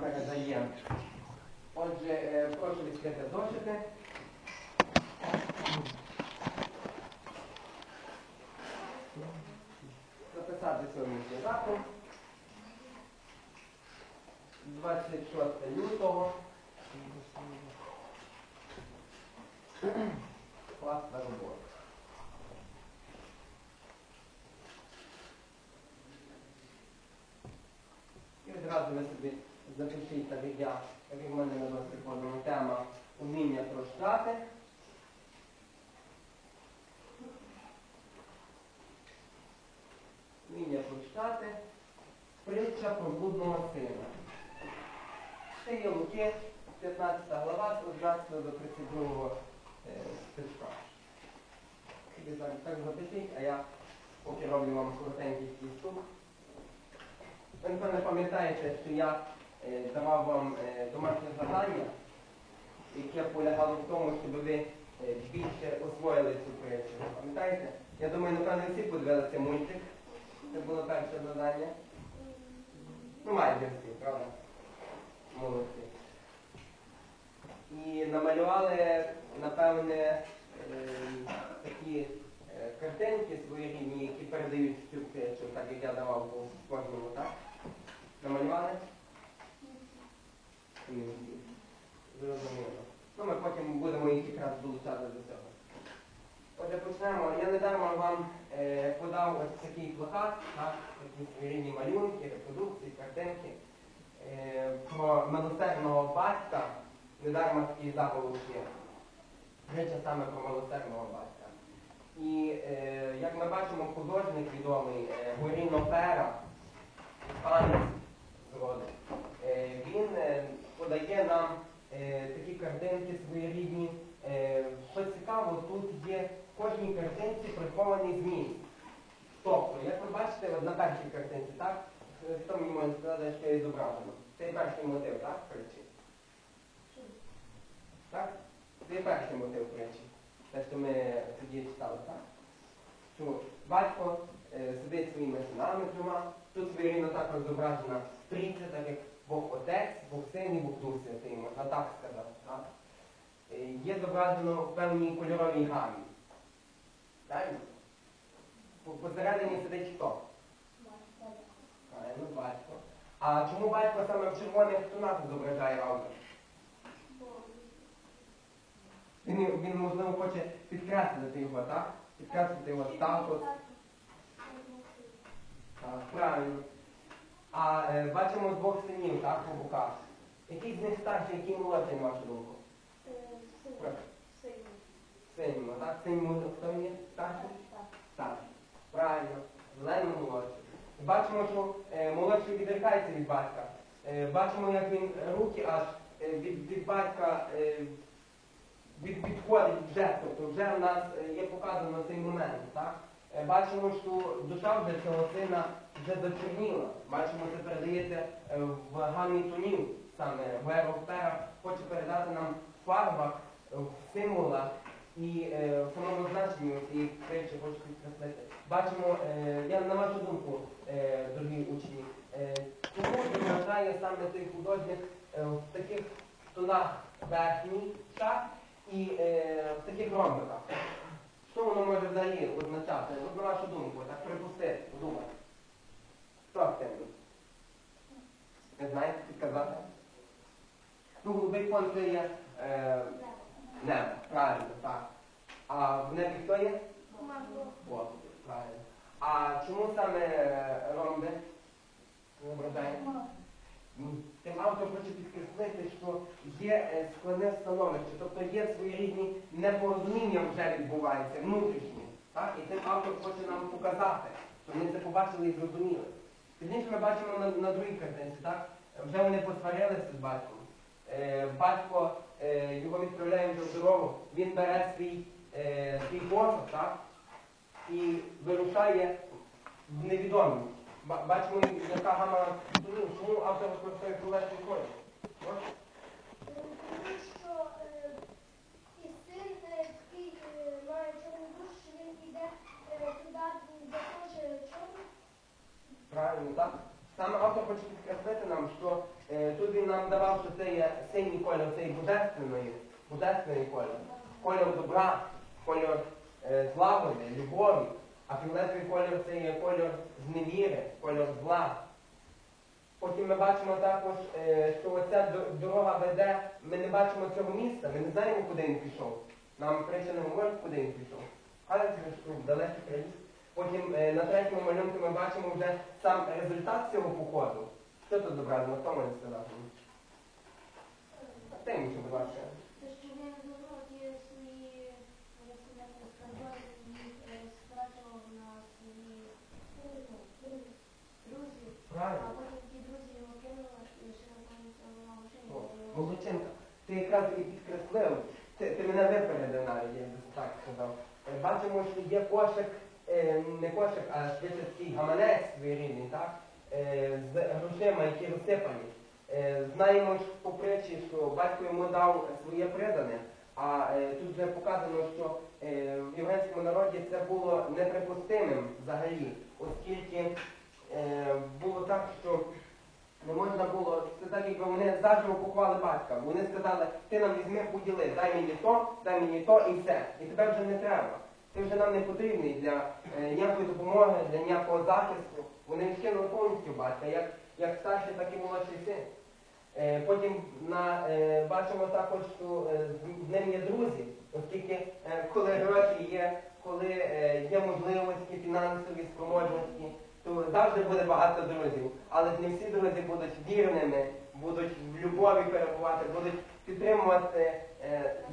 передає. Отже, е, прошу відкрити зошити. Записати сьогоднішню дату. 26 лютого. Класна робота. І одразу ви собі так як я, як в мене на досить подана тема уміння прощати. Уміння прощати. Притча про блудного сина. Це є Луки, 15 глава, з 11 до 32 е, стишка. Так, так запишіть, а я поки роблю вам коротенький вступ. Ви напевно пам'ятаєте, що я давав вам е, домашнє завдання, яке полягало в тому, щоб ви е, більше освоїли цю притчу. Пам'ятаєте? Я думаю, напевно, всі подивилися мультик. Це було перше завдання. Ну, майже всі, правда? Молодці. І намалювали, напевне, е, такі е, картинки своєрідні, які передають цю притчу, так як я давав по кожному, так? Намалювали? Зрозуміло. Ну, ми потім будемо їх якраз долучати до цього. Отже, почнемо. Я недавно вам е, подав ось такий плакат, так, такі своєрідні малюнки, репродукції, картинки е, про милосердного батька, недарма такий заголовок є. Реча саме про милосердного батька. І е, як ми бачимо, художник відомий е, Горіно Пера, іспанець зроду, е, він е, подає нам е, такі картинки своєрідні. Е, що цікаво, тут є в кожній картинці прихований зміст. Тобто, як ви бачите, на першій картинці, так? Е, Хто мені може сказати, що є зображено? Це перший мотив, так, притчі? Так? Це є перший мотив притчі. Те, що ми тоді читали, так? Що батько е, сидить своїми синами трьома. Тут своєрідно також зображена трійця, так як Бог Отець, Бог Син і Бог Дух Святий, можна так сказати. Так? Е, Є зображено в певній кольоровій гамі. Правильно? Посередині сидить хто? Правильно, батько. А чому батько саме в червоних тонах зображає автор? Він, він, можливо, хоче підкреслити його, так? Підкреслити його статус. Так, правильно. А е, бачимо двох синів, так, по боках. Який з них старший, який молодший, на вашу думку? Синьому, так? Синьому хто є? Старший? Старший. Правильно. Зелено молодший. Бачимо, що е, молодший відрікається від батька. Е, бачимо, як він руки аж е, від, від батька е, від, відходить вже. Тобто вже в нас е, є показано цей момент. Так? Е, бачимо, що душа вже цього сина вже дочерніла. Бачимо, це передається е, в гамі тонів. Саме Гуеро Пера хоче передати нам в фарбах, е, в символах і е, в самому значенні цієї притчі хочу підкреслити. Бачимо, е, я на вашу думку, е, дорогі учні, е, чому зображає саме цей художник е, в таких тонах верхній так, і е, в таких ромбиках. Що воно може взагалі означати? От на вашу думку, так припустити, подумати. Хто активний? Не знаєте підказати? Ну, голубий фон це є е, небо, правильно, так. А в небі хто є? Бог, правильно. А чому саме е, ромби? Тим автор хоче підкреслити, що є е, складне становище, тобто є своєрідні непорозуміння вже відбуваються, внутрішні. Так? І тим автор хоче нам показати, щоб ми це побачили і зрозуміли. Пізніше ми бачимо на, на другій картинці, так? Вже вони посварилися з батьком. Е, батько е, його відправляє вже в дорогу, він бере свій, е, свій посох, так? І вирушає в невідомість. Бачимо, яка гама. Чому автор використовує пролежний колір? Правильно, так? Саме автор хоче підкреслити нам, що е, тут він нам давав, що це є синій кольор, це є божественної, божественний кольор. Кольор добра, кольор е, злагоди, любові. А фіолетовий кольор це є кольор зневіри, кольор зла. Потім ми бачимо також, е, що оця дорога веде, ми не бачимо цього міста, ми не знаємо, куди він пішов. Нам притча не говорить, куди він пішов. Але це що в далекий країн. Потім е, на третьому малюнку ми бачимо вже сам результат цього походу. Що тут зображено? Хто може сказати? Ти мені будь ласка. Те, що скарби і е, а Правильно. потім ті друзі його кинули і лишили там цьому на машині. О, і ти якраз і підкреслив, ти, ти мене випередив навіть, я так сказав. Е, Бачимо, що є кошик, е, не кошик, а швидше такий гаманець своєрідний, так? Е, з грошима, які розсипані. Е, знаємо по притчі, що батько йому дав своє придане, а е, тут вже показано, що е, в єврейському народі це було неприпустимим взагалі, оскільки е, було так, що не можна було, це так якби вони заживо поклали батька. Вони сказали, ти нам візьми, поділи, дай мені то, дай мені то і все. І тебе вже не треба. Ти вже нам не потрібний для е, ніякої допомоги, для ніякого захисту. Вони відкинули повністю батька, як, як старший, так і молодший син. Е, потім на, е, бачимо також, що з- ним є друзі, оскільки коли гроші є, коли є можливості, фінансові спроможності, то завжди буде багато друзів. Але не всі друзі будуть вірними, будуть в любові перебувати, будуть підтримувати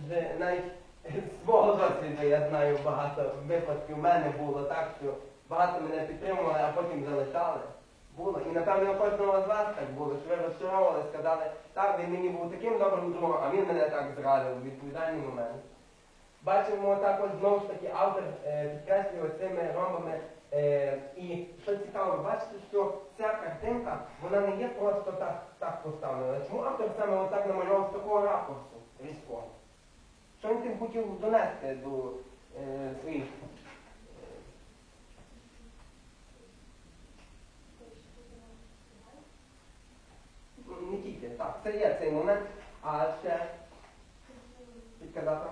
вже навіть з свого досвіду, я знаю багато випадків в мене було так, що багато мене підтримували, а потім залишали. Було. І напевно кожного з вас так було, що ви розчаровували, сказали, так, він мені був таким добрим другом, а він мене так зрадив у відповідальний момент. Бачимо також знову ж таки автор е, підкреслює цими ромбами. Е, і що цікаво, бачите, що ця картинка, вона не є просто так, так поставлена. Чому автор саме отак намалював з такого ракурсу різко? Що він тим хотів донести до е, своїх? е, Не тільки, так, це є цей момент, а ще підказати.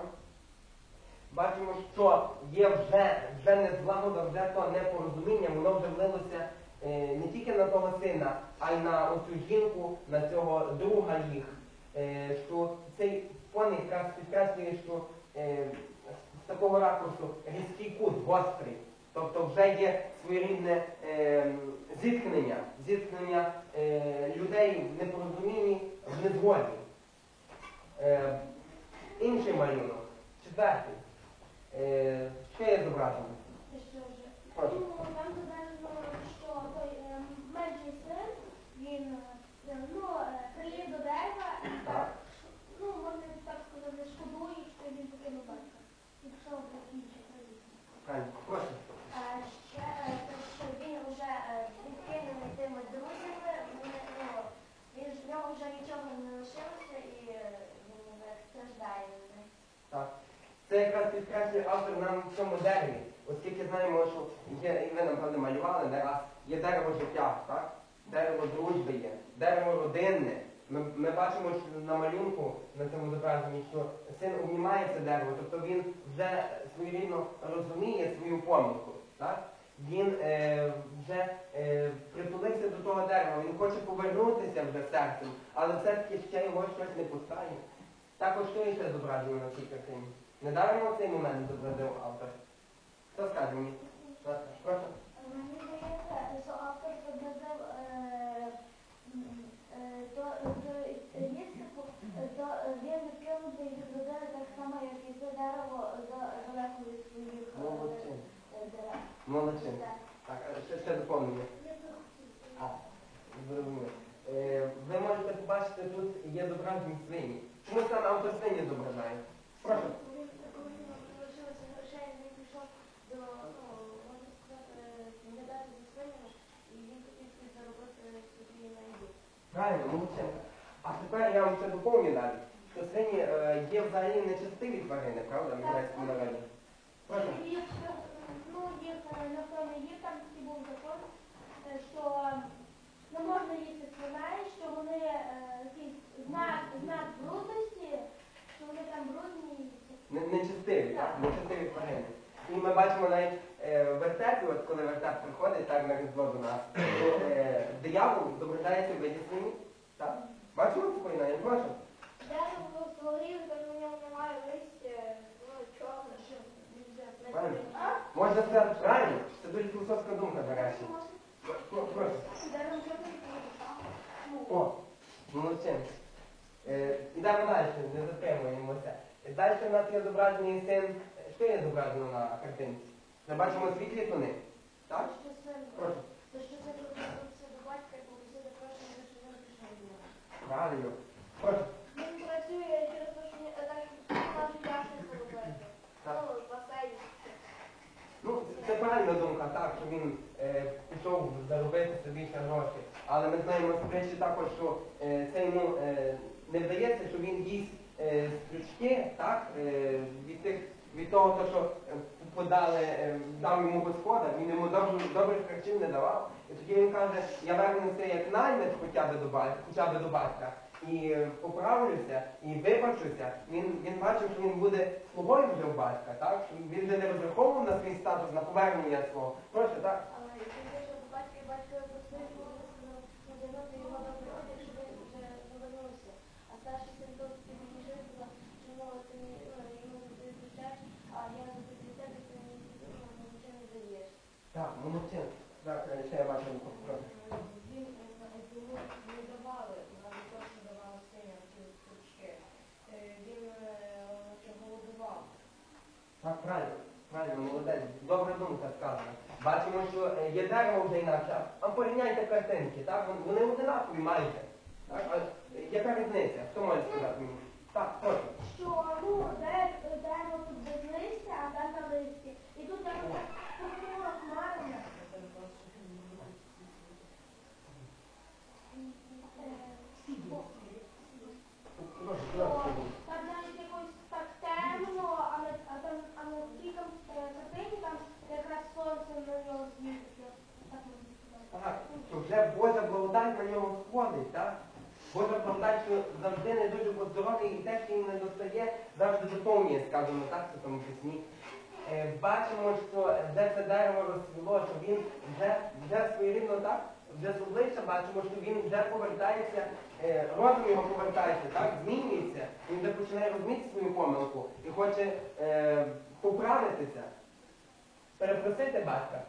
Бачимо, що є вже, вже не злагода, вже то непорозуміння, воно вже влилося е, не тільки на того сина, а й на оцю жінку, на цього друга їх. Е, що цей фон якраз підкреслює, що е, з такого ракурсу різкий кут, гострий. Тобто вже є своєрідне е, зіткнення, зіткнення е, людей в непорозумінні, в незгоді. Е, інший малюнок, четвертий. Е, що є зображено? Прошу. Ну, там зображено, що той е, менший син, він е, ну, е, приліз до дерева і Так. так, ну, можна так сказати, шкодує, що він покинув батька. І пішов до інших приліз. Правильно. Прошу. А ще е, те, що він вже е, відкинений тими друзями, вони, ну, він ж в нього вже нічого не лишилося і е, він вже страждає за це. Так. Це якраз підкреслює автор нам в цьому дереві, оскільки знаємо, що є, і ви напевно малювали не раз, є дерево життя, так? Дерево дружби є, дерево родинне. Ми, ми бачимо що на малюнку на цьому зображенні, що син обнімає це дерево, тобто він вже своєрідно розуміє свою помилку. Так? Він е, вже е, притулився до того дерева, він хоче повернутися вже серцем, але все-таки ще його щось не пускає. Також що є ще зображено на цій картині? Недаром цей момент зобразив автор. Хто скаже мені? Прошу. Мені здається, що автор зобразив е, е, то, то він кинутий від людини так само, як і це дерево за- далеко від своїх е, дерев. Молодчина. Так. Ще, доповнення. А, зрозуміло. Ви можете побачити, тут є зображені свині. Чому саме автор свині зображає? Прошу. Правильно, ну, мовчимо. А тепер я вам це доповню навіть, що свині е, є взагалі нечистиві тварини, правда, в єврейському народі? Якщо, ну, їх, е, напевно, є там такий був закон, е, що не можна їсти свиней, що вони е, якийсь знак, знак брудності, що вони там брудні. і Нечистиві, так? Нечистиві тварини. І ми бачимо навіть коли вертеп приходить так на різдво до нас, е, диявол зображається в виді свині. Так? Бачимо такої навіть може? Дерево створив, то на ньому немає листя, ну, чорне, що не Правильно. Це дуже філософська думка, до речі. Чорне, О, молодчинці. Е, Ідемо далі, не затримуємося. Далі в нас є зображений син. Що є зображено на картинці? Ми бачимо світлі тони. Так? Прошу. Правильно. Прошу. Він працює через. Ну. Ну, це правильна думка, так, що він е, пішов заробити собі ще гроші. Але ми знаємо з притчі також, що е, це йому е, не вдається, що він їсть е, стручки, так, е, від, тих, від того, що е, подали, е, дав йому господар, він йому добрих, харчів не давав. І тоді він каже, я вернуся як наймит хоча б до батька, хоча б до батька. І е, поправлюся, і вибачуся. Він, він бачив, що він буде слугою вже у батька, так? Він вже не розраховував на свій статус, на повернення свого. Прошу, так? Але батька, і батько просив його сказав, надягнути його добрий одяг, щоб він вже повернувся. А старший син тут підійшов і сказав, що мова ти ну, йому завжди прощаєш, а я завжди для тебе, ти мені ну, нічого не даєш. Так, молодчин. Так, я бачу. Він не давали, давали синя ці стручки. Він голодував. Так, правильно, правильно, молодець. Добра думка сказана. Бачимо, що е, є дерево вже інакше. А порівняйте картинки, так? Вони одинакові майже. Так? А, е, яка різниця? Хто може сказати? Так, прошу. Що, ну, де- дерево тут без листя, а там на листі. І тут так структура хмарна. Прошу, Що. Там навіть якось так темно, а там, тій е, картині там якраз сонце на нього світиться. Так сказати. Вже Божа благодать на нього сходить, так? Божа благодать, що завжди не дуже поздоровий і те, що їм не достає, завжди доповнює, скажімо так, в тому письмі. Е, бачимо, що вже це дерево розцвіло, що він вже, вже своєрідно так, вже з обличчя бачимо, що він вже повертається, е, розум його повертається, так, змінюється, він вже починає розуміти свою помилку і хоче е, поправитися перепросити батька.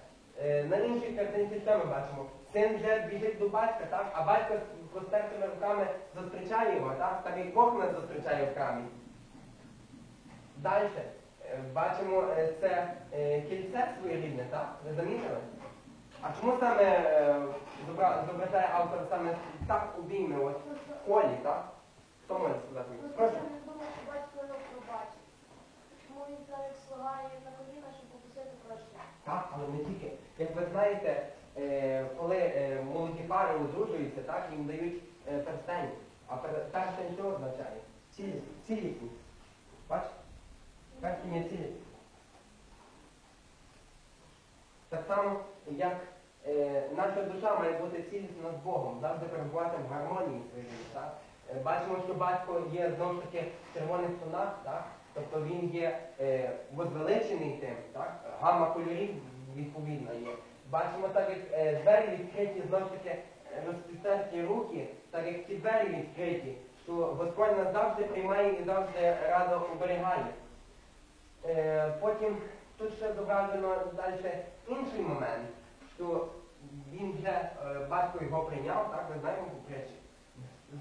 Е, На іншій картинці що ми бачимо? Син вже біжить до батька, так? а батько з простертими руками зустрічає його, так? так як Бог зустрічає в храмі. Далі. Е, Бачимо е, це кільце своєрідне, так? Ви замітили? А чому саме е, зображає автор саме так обійми ось колі, так? Хто може сказати? Ну, Прошу. Так, але не тільки. Як ви знаєте, е, коли е, молоді пари одружуються, так, їм дають е, перстень. А перстень що означає? Цілість, цілісність. Бачите? Перстень є цілісність. Так само, як е, наша душа має бути цілісна з Богом, завжди перебувати в гармонії своїй. Е, Бачимо, що батько є знову ж таки в червоних тонах, так? тобто він є е, возвеличений тим, так? гамма кольорів відповідна є. Бачимо так, як е, двері відкриті, знову ж таки е, розпістерті руки, так як ці двері відкриті, що Господь нас завжди приймає і завжди радо оберігає. Е, потім тут ще зображено далі інший момент, що він вже е, батько його прийняв, так, ви знаємо по притчі.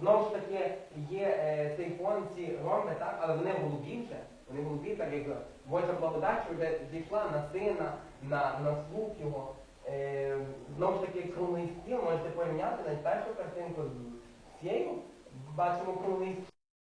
Знову ж таки є е, цей фон, ці ромби, так, але вони голубівше, вони голубі, так як Божа благодать вже зійшла на сина, на, на слуг його. Е, знову ж таки, круглий стіл, можете порівняти навіть першу картинку з цією. Бачимо круглий